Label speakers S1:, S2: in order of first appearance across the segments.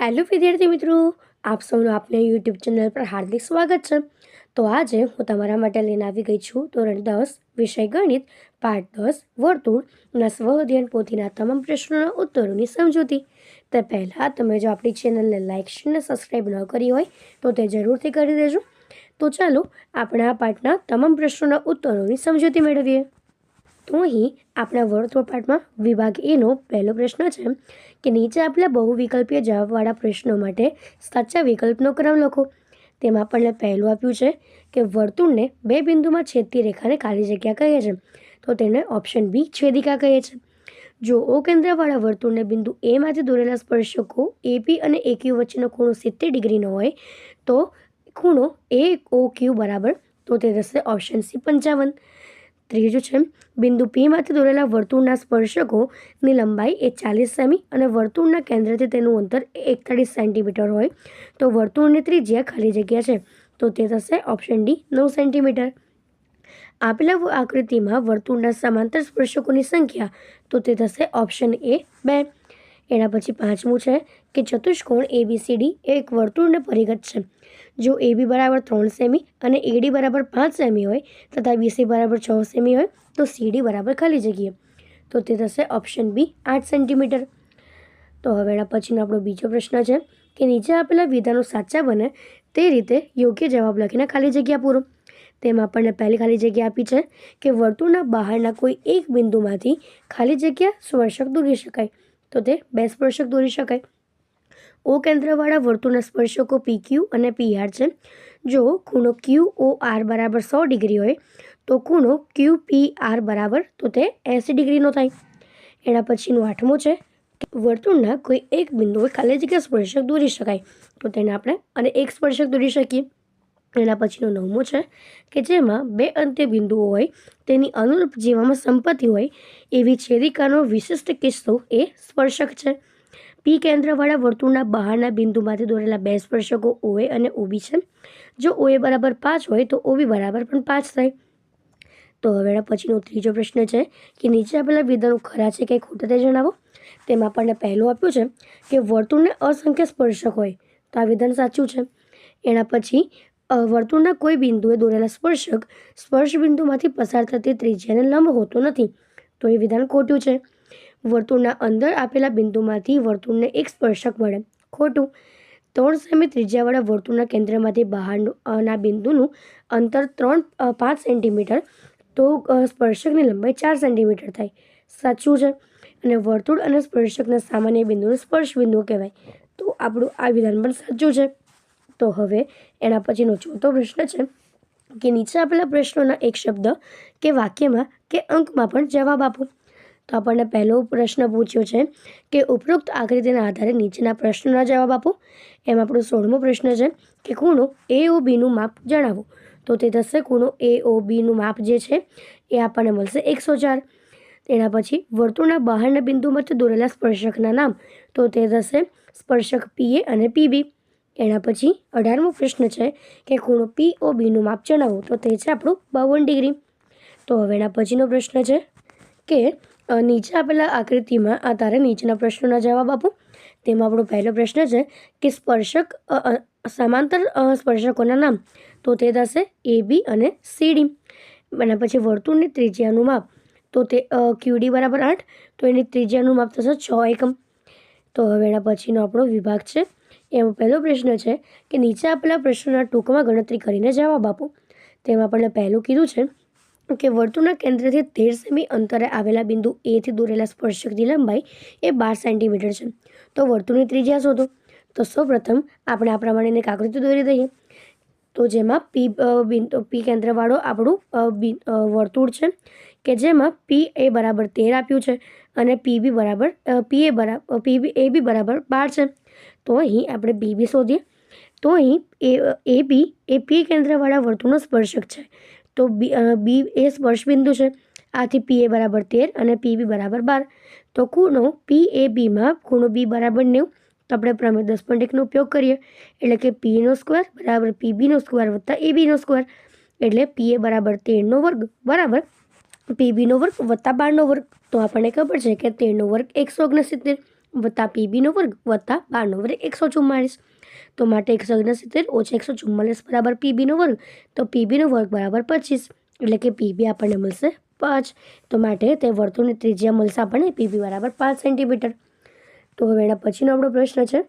S1: Hello વિદ્યાર્થી મિત્રો, આપ સૌનું આપને યુટ્યુબ ચેનલ પર હાર્દિક સ્વાગત છે. તો આજે હું તમારા માટે લઈને આવી ગઈ છું ધોરણ દસ, વિષય ગણિત, પાઠ દસ વર્તુળના સ્વ અધ્યયન પોથીના તમામ પ્રશ્નોના ઉત્તરોની સમજૂતી. તે પહેલાં તમે જો આપણી ચેનલને લાઇક અને સબસ્ક્રાઈબ ન કરી હોય, તો તે જરૂરથી કરી દેજો. તો ચાલો આપણે આ પાઠના તમામ પ્રશ્નોના ઉત્તરોની સમજૂતી મેળવીએ. તો અહીં આપણા વર્તુળ પાઠમાં વિભાગ એનો પહેલો પ્રશ્ન છે કે નીચે આપેલા બહુ વિકલ્પીય જવાબવાળા પ્રશ્નો માટે સાચા વિકલ્પનો ક્રમ લખો. તેમાં આપણને પહેલું આપ્યું છે કે વર્તુળને બે બિંદુમાં છેદતી રેખાને ખાલી જગ્યા કહે છે. તો તેને ઓપ્શન બી છેદિકા કહે છે. જો ઓ કેન્દ્રવાળા વર્તુળને બિંદુ એમાંથી દોરેલા સ્પર્શકો એપી અને એક્યુ વચ્ચેનો ખૂણો સિત્તેર ડિગ્રીનો હોય, તો ખૂણો એ ઓ ક્યુ બરાબર, તો તે થશે ઓપ્શન સી પંચાવન. ત્રીજું છે, બિંદુ પીમાંથી દોરેલા વર્તુળના સ્પર્શકોની લંબાઈ એ ચાલીસ સેમી અને વર્તુળના કેન્દ્રથી તેનું અંતર એકતાળીસ સેન્ટીમીટર હોય. તો વર્તુળની ત્રિજ્યા ખાલી જગ્યા છે, તો તે થશે ઓપ્શન ડી નવ સેન્ટીમીટર. આપેલા આકૃતિમાં વર્તુળના સમાંતર સ્પર્શકોની સંખ્યા, તો તે થશે ઓપ્શન એ બે. એના પછી પાંચમું છે કે ચતુષ્કોણ એબીસીડી એક વર્તુળને પરિગત છે. જો એ બી બરાબર ત્રણ સેમી અને એડી બરાબર પાંચ સેમી હોય તથા બીસી બરાબર છ સેમી હોય તો સીડી બરાબર ખાલી જગ્યા તો તે થશે ઓપ્શન બી આઠ સેન્ટીમીટર. તો હવે એના પછીનો આપણો બીજો પ્રશ્ન છે કે નીચે આપેલા વિધાનો સાચા બને તે રીતે યોગ્ય જવાબ લખીને ખાલી જગ્યા પૂરો. તેમાં આપણને પહેલી ખાલી જગ્યા આપી છે કે વર્તુળના બહારના કોઈ એક બિંદુમાંથી ખાલી જગ્યા સ્પર્શક દોરી શકાય. તો તે બે સ્પર્શક દોરી શકાય. ઓ કેન્દ્રવાળા વર્તુળના સ્પર્શકો પી ક્યુ અને પી આર છે. જો ખૂણો ક્યુ ઓ આર બરાબર સો ડિગ્રી હોય, તો ખૂણો ક્યુ પી આર બરાબર તો તે એંસી ડિગ્રીનો થાય. એના પછીનું આઠમું છે વર્તુળના કોઈ એક બિંદુએ ખાલી જગ્યા સ્પર્શક દોરી શકાય. તો તેને આપણે અને એક સ્પર્શક દોરી શકીએ. એના પછીનો નવમો છે કે જેમાં બે અંત્ય બિંદુઓ હોય, તેની અનુરૂપ જીવામાં સંપત્તિ હોય, એવી છેદિકાનો વિશિષ્ટ કિસ્સો એ સ્પર્શક છે. પી કેન્દ્રવાળા વર્તુળના બહારના બિંદુમાંથી દોરેલા બે સ્પર્શકો ઓએ અને ઓબી છે. જો ઓએ બરાબર પાંચ હોય, તો ઓબી બરાબર પણ પાંચ થાય. તો હવે પછીનો ત્રીજો પ્રશ્ન છે કે નીચે આપેલા વિધાનો ખરા છે કે ખોટા તે જણાવો. તેમાં આપણને પહેલું આપ્યું છે કે વર્તુળને અસંખ્ય સ્પર્શક હોય, તો આ વિધાન સાચું છે. એના પછી વર્તુળના કોઈ બિંદુએ દોરેલા સ્પર્શક સ્પર્શ બિંદુમાંથી પસાર થતી ત્રિજ્યાને લંબ હોતો નથી. તો એ વિધાન ખોટું છે. વર્તુળના અંદર આપેલા બિંદુમાંથી વર્તુળને એક સ્પર્શક મળે ખોટું. ત્રણ સેમી ત્રિજ્યાવાળા વર્તુળના કેન્દ્રમાંથી બહારના બિંદુનું અંતર ત્રણ પાંચ સેન્ટીમીટર, તો સ્પર્શકની લંબાઈ ચાર સેન્ટીમીટર થાય. સાચું છે. અને વર્તુળ અને સ્પર્શકના સામાન્ય બિંદુને સ્પર્શ બિંદુ કહેવાય. તો આપણું આ વિધાન પણ સાચું છે. તો હવે એના પછીનો ચોથો પ્રશ્ન છે કે નીચે આપેલા પ્રશ્નોના એક શબ્દ કે વાક્યમાં કે અંકમાં પણ જવાબ આપો. તો આપણને પહેલો પ્રશ્ન પૂછ્યો છે કે ઉપરોક્ત આકૃતિના આધારે નીચેના પ્રશ્નોના જવાબ આપો. એમાં આપણો સોળમો પ્રશ્ન છે કે ખૂણો એ ઓ બીનું માપ જણાવો. તો તે થશે ખૂણો એ ઓ બીનું માપ જે છે એ આપણને મળશે એકસો ચાર. એના પછી વર્તુળના બહારના બિંદુમાંથી દોરેલા સ્પર્શકના નામ. તો તે થશે સ્પર્શક પીએ અને પીબી એના પછી અઢારમો પ્રશ્ન છે કે ખૂણો પી ઓ બીનું માપ જણાવો. તો તે છે આપણું બાવન ડિગ્રી. તો હવે એના પછીનો પ્રશ્ન છે કે નીચે આપેલા આકૃતિમાં આ તારે નીચેના પ્રશ્નોના જવાબ આપો. તેમાં આપણો પહેલો પ્રશ્ન છે કે સ્પર્શક સમાંતર સ્પર્શકોના નામ. તો તે થશે એ બી અને સીડી એના પછી વર્તુળની ત્રિજ્યાનું માપ. તો તે ક્યુડી બરાબર આઠ. તો એની ત્રિજ્યાનું માપ થશે છ એકમ. તો હવે એના પછીનો આપણો વિભાગ છે એમાં પહેલો પ્રશ્ન છે કે નીચે આપેલા પ્રશ્નોના ટૂંકમાં ગણતરી કરીને જવાબ આપો. તેમાં આપણને પહેલું કીધું છે કે વર્તુળના કેન્દ્રથી તેર સેમી અંતરે આવેલા બિંદુ એથી દોરેલા સ્પર્શકની લંબાઈ એ બાર સેન્ટીમીટર છે. તો વર્તુળની ત્રિજ્યા શોધો. તો સૌપ્રથમ આપણે આ પ્રમાણે એક આકૃતિ દોરી દઈએ. તો જેમાં પી બિંદુ પી કેન્દ્રવાળો આપણું વર્તુળ છે કે જેમાં પી એ બરાબર તેર આપ્યું છે અને પી બી બરાબર પી એ બરાબર પીબી એ બી બરાબર બાર છે. તો અહીં આપણે બીબી શોધીએ. તો અહીં એ એ બી એ પી કેન્દ્રવાળા વર્તુળનો સ્પર્શક છે. તો બી બી એ સ્પર્શબિંદુ છે. આથી પી એ બરાબર તેર અને પી બી બરાબર બાર. તો ખૂણો પી એ બીમાં ખૂણો બી બરાબર નેવું. તો આપણે પ્રમેય દસ પોઈન્ટ એકનો ઉપયોગ કરીએ. એટલે કે પીનો સ્ક્વેર બરાબર પીબીનો સ્ક્વેર વત્તા એ બીનો સ્ક્વેર એટલે પી એ બરાબર તેરનો વર્ગ બરાબર પીબીનો વર્ગ વત્તા બારનો વર્ગ. તો આપણને ખબર છે કે તેરનો વર્ગ એકસો ઓગણસિત્તેર. વત્તા પીબીનો વર્ગ વત્તા બારનો વર્ગ એકસો ચુમ્માળીસ તો માટે એકસો ઓગણસિત્તેર ઓછા એકસો ચુમ્માલીસ બરાબર પીબીનો વર્ગ. તો પીબીનો વર્ગ બરાબર પચીસ. એટલે કે પીબી આપણને મળશે પાંચ. તો માટે તે વર્તુળની ત્રિજ્યા મળશે આપણને પીબી બરાબર પાંચ સેન્ટીમીટર. તો હવે એના પછીનો આપણો પ્રશ્ન છે.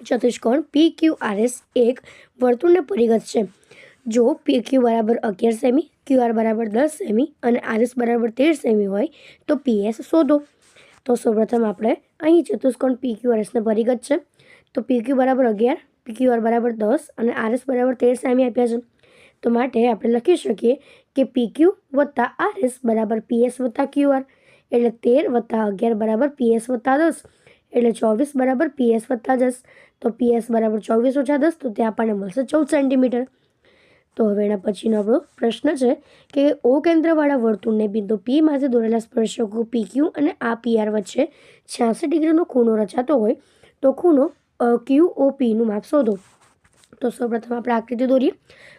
S1: ચતુષ્કોણ પી ક્યુ આર એસ એક વર્તુળને પરિગત છે. જો પી ક્યુ બરાબર અગિયાર સેમી ક્યુ આર બરાબર દસ સેમી અને આર એસ બરાબર તેર સેમી હોય તો પીએસ શોધો. તો સૌપ્રથમ આપણે અહીં ચતુષ્કોણ પી ક્યુ આરએસને પરિગત છે. તો પી ક્યુ બરાબર અગિયાર પી ક્યુ આર બરાબર દસ અને આર એસ બરાબર તેર સામે આપ્યા છે. તો માટે આપણે લખી શકીએ કે પી ક્યુ વત્તા આર એસ બરાબર પીએસ વત્તા ક્યુ આર એટલે તેર વત્તા અગિયાર બરાબર પીએસ વત્તા દસ એટલે ચોવીસ બરાબર પીએસ વત્તા દસ. તો પીએસ બરાબર ચોવીસ ઓછા દસ તો તે આપણને મળશે ચૌદ સેન્ટીમીટર. તો હવે એના પછીનો આપણો પ્રશ્ન છે કે ઓ કેન્દ્રવાળા વર્તુળને બિંદુ પીમાંથી દોરેલા સ્પર્શકો પી ક્યુ અને આ પીઆર વચ્ચે છ્યાસી ડિગ્રીનો ખૂણો રચાતો હોય તો ખૂણો ક્યુ ઓ પીનું માપ શોધો. તો સૌપ્રથમ આપણે આકૃતિ દોરીએ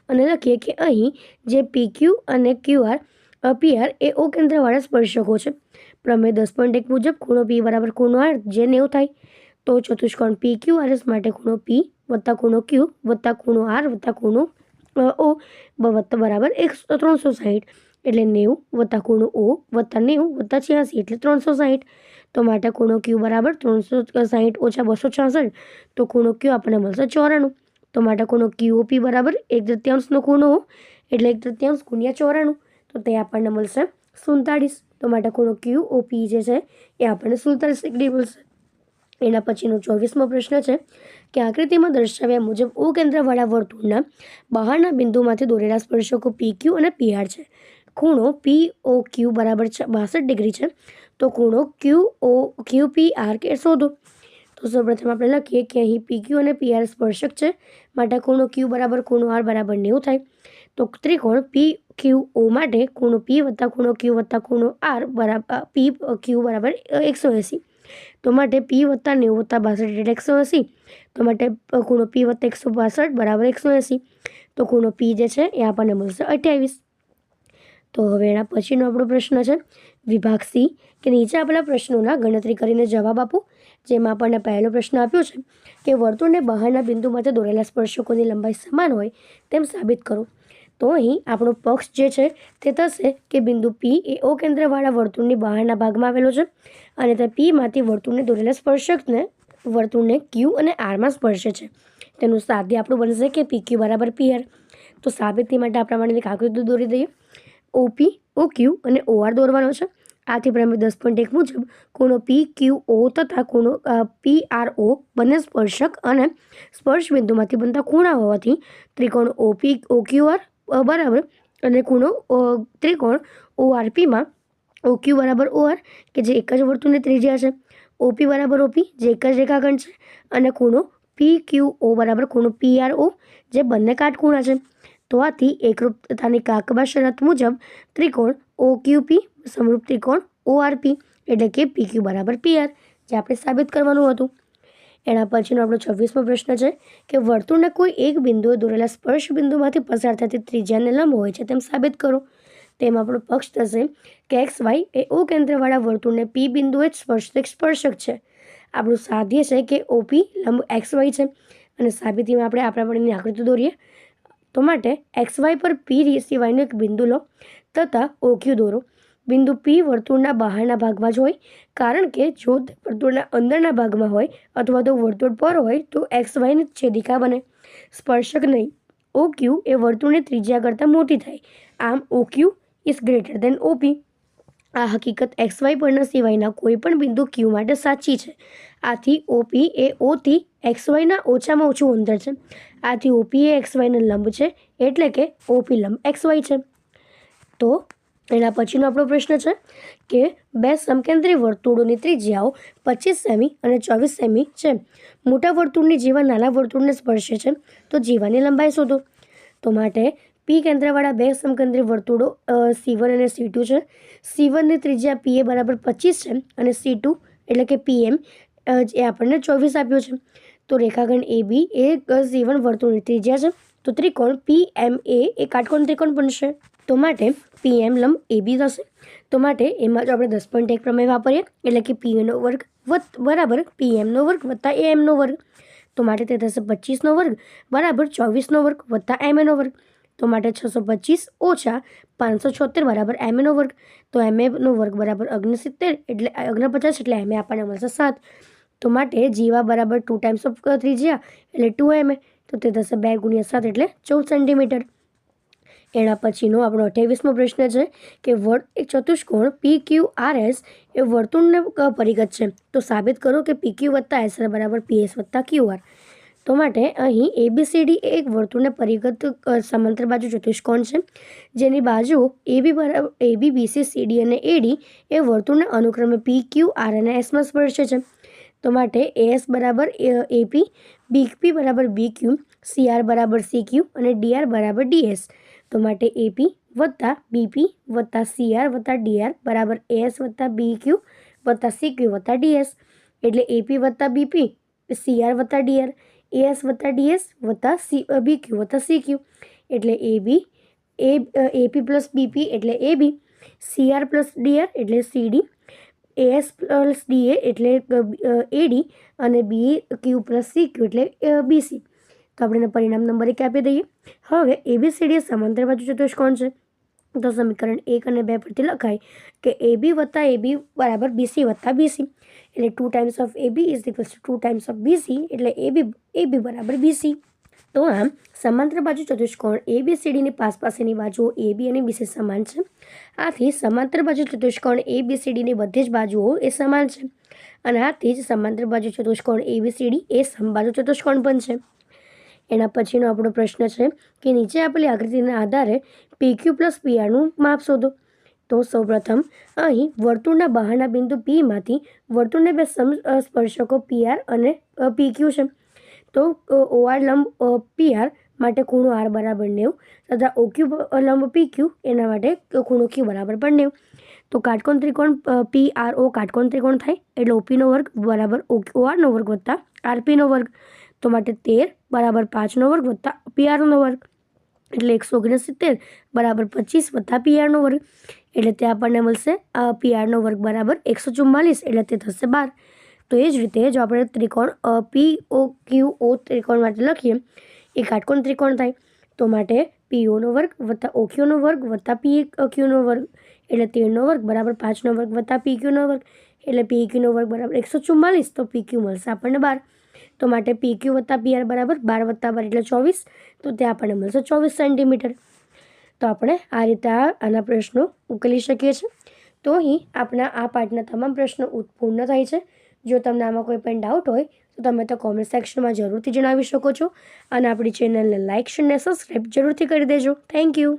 S1: અને લખીએ કે અહીં જે પી ક્યુ અને ક્યુ આર પીઆર એ ઓ કેન્દ્રવાળા સ્પર્શકો છે. પ્રમેય દસ પોઈન્ટ એક મુજબ ખૂણો પી બરાબર ખૂણો આર જે નેવું થાય. તો ચતુષ્કોણ પી ક્યુ આર એસ માટે ખૂણો પી વત્તા ખૂણો ક્યુ વત્તા ખૂણો આર વત્તા ખૂણો ઓ બરાબર. એક ત્રણસો સાહીઠ એટલે નેવું વત્તા ખૂણો ઓ વત્તા નેવું વત્તા છ્યાસી. એટલે ત્રણસો સાહીઠ તો માટે ખૂણો ક્યુ બરાબર? ત્રણસો સાહીઠ ઓછા બસો છાસઠ. તો ખૂણો ક્યુ આપણને મળશે ચોરાણું. તો માટે ખૂણો ક્યુઓપી બરાબર? એક તૃત્યાંશનો ખૂણો એટલે એક તૃત્યાંશ ગુણ્યા ચોરાણું. તો તે આપણને મળશે સુડતાળીસ. તો માટે ખૂણો ક્યુઓપી જે છે એ આપણને સુડતાલીસ ડિગ્રી મળશે. એના પછીનો ચોવીસમો પ્રશ્ન છે કે આકૃતિમાં દર્શાવ્યા મુજબ ઓ કેન્દ્રવાળા વર્તુળના બહારના બિંદુમાંથી દોરેલા સ્પર્શકો પી ક્યુ અને પીઆર છે. ખૂણો પી ઓ ક્યુ બરાબર બાસઠ ડિગ્રી છે. તો ખૂણો Q O Q P R કે શોધો. તો સૌપ્રથમ આપણે લખીએ કે અહીં પી ક્યુ અને પી આર સ્પર્શક છે. માટે ખૂણો ક્યુ બરાબર ખૂણો આર બરાબર નેવું થાય. તો ત્રિકોણ પી ક્યુ ઓ માટે ખૂણો પી વત્તા ખૂણો ક્યુ વત્તા ખૂણો આર બરાબર પી ક્યુ બરાબર એકસો એંસી. તો માટે પી વત્તા નેવું વત્તા બાસઠ એટલે એકસો એંસી. તો માટે ખૂણો પી વત્તા એકસો બાસઠ બરાબર એકસો એંસી. તો ખૂણો પી જે છે એ આપણને મળશે અઠ્યાવીસ. તો હવે એના પછીનો આપણો પ્રશ્ન છે વિભાગ સી, કે નીચે આપેલા પ્રશ્નોના ગણતરી કરીને જવાબ આપો, જેમાં આપણને પહેલો પ્રશ્ન આપ્યો છે કે વર્તુળને બહારના બિંદુમાંથી દોરેલા સ્પર્શકોની લંબાઈ સમાન હોય તેમ સાબિત કરો. તો અહીં આપણો પક્ષ જે છે તે થશે કે બિંદુ પી એ ઓ કેન્દ્રવાળા વર્તુળની બહારના ભાગમાં આવેલો છે અને તે પીમાંથી વર્તુળને દોરેલા સ્પર્શકને વર્તુળને ક્યુ અને આરમાં સ્પર્શે છે. તેનું સાધ્ય આપણું બનશે કે પી ક્યુ બરાબર પી આર તો સાબિતી માટે આપણા એક આકૃતિ દોરી દઈએ. ઓપી ઓ ક્યુ અને ઓઆર દોરવાનો છે. આથી પ્રમેય દસ પોઈન્ટ એક મુજબ ખૂણો પી ક્યુ ઓ તથા ખૂણો પી આર ઓ બંને સ્પર્શક અને સ્પર્શ બિંદુમાંથી બનતા ખૂણા હોવાથી ત્રિકોણ ઓપી ઓ ક્યુ આર બરાબર. અને ખૂણો ત્રિકોણ ઓ આરપીમાં ઓ ક્યુ બરાબર ઓ આર કે જે એક જ વર્તુળની ત્રિજ્યા છે. ઓપી બરાબર ઓપી જે એક જ રેખાખંડ છે. અને ખૂણો પી ક્યુ ઓ બરાબર ખૂણો પી આર ઓ જે બંને કાટખૂણા છે. તો આથી એકરૂપતાની કાકબા શરત મુજબ ત્રિકોણ ઓ ક્યુપી સમરૂપ ત્રિકોણ ઓઆરપી એટલે કે પી ક્યુ બરાબર પીઆર જે આપણે સાબિત કરવાનું હતું. એના પછીનો આપણો છવ્વીસમો પ્રશ્ન છે કે વર્તુળના કોઈ એક બિંદુએ દોરેલા સ્પર્શ બિંદુમાંથી પસાર થતી ત્રિજ્યાને લંબ હોય છે તેમ સાબિત કરો. તેમ આપણો પક્ષ થશે કે એક્સ, વાય એ ઓ કેન્દ્રવાળા વર્તુળને પી બિંદુએ જ સ્પર્શક સ્પર્શક છે. આપણું સાધ્ય છે કે ઓપી લંબ એક્સ, વાય છે. અને સાબિતીમાં આપણે આપણા પ્રમાણેની આકૃતિ દોરીએ. તો માટે એક્સ, વાય પર પી સિવાયનું એક બિંદુ લો તથા ઓક્યુ દોરો. બિંદુ પી વર્તુળના બહારના ભાગમાં જ હોય, કારણ કે જો તે વર્તુળના અંદરના ભાગમાં હોય અથવા તો વર્તુળ પર હોય તો એક્સ વાયની છેદિકા બને. સ્પર્શક નહીં. ઓ ક્યુ એ વર્તુળની ત્રિજ્યા કરતાં મોટી થાય. આમ O Q is greater than OP આ હકીકત એક્સ વાય પરના સિવાયના કોઈપણ બિંદુ ક્યુ માટે સાચી છે. આથી ઓપી એ ઓથી એક્સ વાયના ઓછામાં ઓછું અંતર છે. આથી ઓપી એ એક્સ વાયનો લંબ છે, એટલે કે ઓપી લંબ એક્સ વાય છે. તો એના પછીનો આપણો પ્રશ્ન છે કે બે સમકેન્દ્રી વર્તુળોની ત્રિજ્યાઓ પચીસ સેમી અને ચોવીસ સેમી છે. મોટા વર્તુળની જીવા નાના વર્તુળને સ્પર્શે છે. તો જીવાની લંબાઈ શોધો. તો માટે પી કેન્દ્રવાળા બે સમકેન્દ્રી વર્તુળો સી વન અને સી ટુ છે. સી વનની ત્રિજ્યા પી એ બરાબર પચીસ છે અને સી ટુ એટલે કે પીએમ એ આપણને ચોવીસ આપ્યો છે. તો રેખાખંડ એ બી એ સી વન વર્તુળની ત્રિજ્યા છે. તો ત્રિકોણ પી એમ એ એ કાટકોણ ત્રિકોણ બનશે. તો માટે પી એમ લંબ એ બી થશે. તો માટે એમાં જો આપણે દસ પોઈન્ટ એક પ્રમેય વાપરીએ, એટલે કે પી એનો વર્ગ વત, બરાબર પી એમનો વર્ગ વત્તા એ એમનો વર્ગ. તો માટે તે થશે પચીસનો વર્ગ, બરાબર ચોવીસનો વર્ગ વત્તા એમ એનો વર્ગ. તો માટે છસો પચીસ ઓછા પાંચસો છોતેર બરાબર એમ એનો વર્ગ. તો એમ એનો વર્ગ બરાબર ઓગણસિત્તેર એટલે ઓગણપચાસ એટલે એમ એ આપણને મળશે સાત. તો માટે જીવા બરાબર ટુ ટાઈમ્સ ઓફ ત્રિજ્યા એટલે ટુ એમ એ તો તે થશે બે ગુણ્યા સાત, એટલે ચૌદ સેન્ટીમીટર એના પછીનો આપણો અઠ્યાવીસમો પ્રશ્ન છે કે વર્ત એક ચતુષ્કોણ પી ક્યુ આર એસ એ વર્તુળને પરિગત છે. તો સાબિત કરો કે પી ક્યુ વત્તા એસ બરાબર પી એસ વત્તા ક્યુ આર તો માટે અહીં એબીસીડી એ એક વર્તુળને પરિગત સમાંતર બાજુ ચતુષ્કોણ છે. જેની બાજુ એબી બરાબર એબી બીસી સીડી અને એડી એ વર્તુળને અનુક્રમે પી ક્યુ આર અને એસમાં સ્પર્શે છે. તો માટે એસ બરાબર એપી બીપી બરાબર બી ક્યુ સીઆર બરાબર સી ક્યુ અને ડીઆર બરાબર ડીએસ તો માટે એપી વત્તા બીપી વત્તા સીઆર વત્તા ડીઆર બરાબર એસ વત્તા બી ક્યુ વત્તા સી ક્યુ વત્તા ડીએસ એટલે એપી વત્તા બીપી સીઆર વત્તા ડીઆર એએસ વત્તા ડીએસ વત્તા સી બી ક્યુ વત્તા સી એટલે એ બી એ એપી પ્લસ બીપી એટલે A B CR plus DR એટલે સીડી એએસ પ્લસ ડીએ એટલે એડી અને B Q plus C Q એટલે બીસી તો આપણે પરિણામ નંબર એક આપી દઈએ. હવે એબીસીડી સમાંતર બાજુ ચતુષ્કોણ છે તો સમીકરણ એક અને બે પરથી લખાય કે એ બી વત્તા એ બી બરાબર બીસી વત્તા બીસી એટલે two times of A B is equals two times of BC એટલે એ બી એ બરાબર બીસી તો આમ સમાંતર બાજુ ચતુષ્કોણ એ બી સીડીની પાસ પાસેની બાજુઓ એ બી અને બીસી સમાન છે. આથી સમાંતર બાજુ ચતુષ્કોણ એ બી સીડીની બધી જ બાજુઓ એ સમાન છે. અને આથી જ સમાંતર બાજુ ચતુષ્કોણ એ બી સીડી એ સમબાજુ ચતુષ્કોણ પણ છે. એના પછીનો આપણો પ્રશ્ન છે કે નીચે આપેલી આકૃતિના આધારે પીક્યુ પ્લસ પીઆરનું માપ શોધો. તો સૌપ્રથમ અહીં વર્તુળના બહારના બિંદુ પીમાંથી વર્તુળને બે સ્પર્શકો પીઆર અને પીક્યુ છે. તો ઓઆર લંબ પીઆર માટે ખૂણો આર બરાબર નેવું તથા ઓક્યુ લંબ પીક્યુ એના માટે ખૂણો ક્યુ બરાબર પણ નેવું. તો કાટકોણ ત્રિકોણ પી આર ઓ કાટકોણ ત્રિકોણ થાય એટલે ઓપીનો વર્ગ બરાબર ઓઆરનો વર્ગ વત્તા આરપીનો વર્ગ. તો માટે તેર બરાબર પાંચનો વર્ગ વત્તા પીઆરનો વર્ગ. એટલે એકસો ઓગણસિત્તેર બરાબર પચીસ વત્તા પીઆરનો વર્ગ. એટલે તે આપણને મળશે પીઆરનો વર્ગ બરાબર એકસો ચુમ્માલીસ એટલે તે થશે બાર. તો એ જ રીતે જો આપણે ત્રિકોણ પી, ઓ, ક્યુ, ઓ ત્રિકોણ માટે લખીએ, એ કાટકોણ ત્રિકોણ થાય. તો માટે પીઓનો વર્ગ વત્તા ઓક્યુનો વર્ગ વત્તા પી ક્યુનો વર્ગ. એટલે તેરનો વર્ગ બરાબર પાંચનો વર્ગ વત્તા પી ક્યુનો વર્ગ. એટલે પી ક્યુનો વર્ગ બરાબર એકસો ચુમ્માલીસ તો પી, ક્યુ મળશે આપણને બાર. તો માટે પી ક્યુ વત્તા પીઆર બરાબર બાર વત્તા બાર એટલે ચોવીસ. તો તે આપણને મળશે ચોવીસ સેન્ટીમીટર. તો આપણે આ રીતે આના પ્રશ્નો ઉકેલી શકીએ છીએ. તો અહીં આપણા આ પાઠના તમામ પ્રશ્નો પૂર્ણ થાય છે. જો તમને આમાં કોઈ પણ ડાઉટ હોય, તો તમે તો કોમેન્ટ સેક્શનમાં જરૂરથી જણાવી શકો છો. અને આપણી ચેનલને લાઇક અને સબસ્ક્રાઈબ જરૂરથી કરી દેજો. Thank you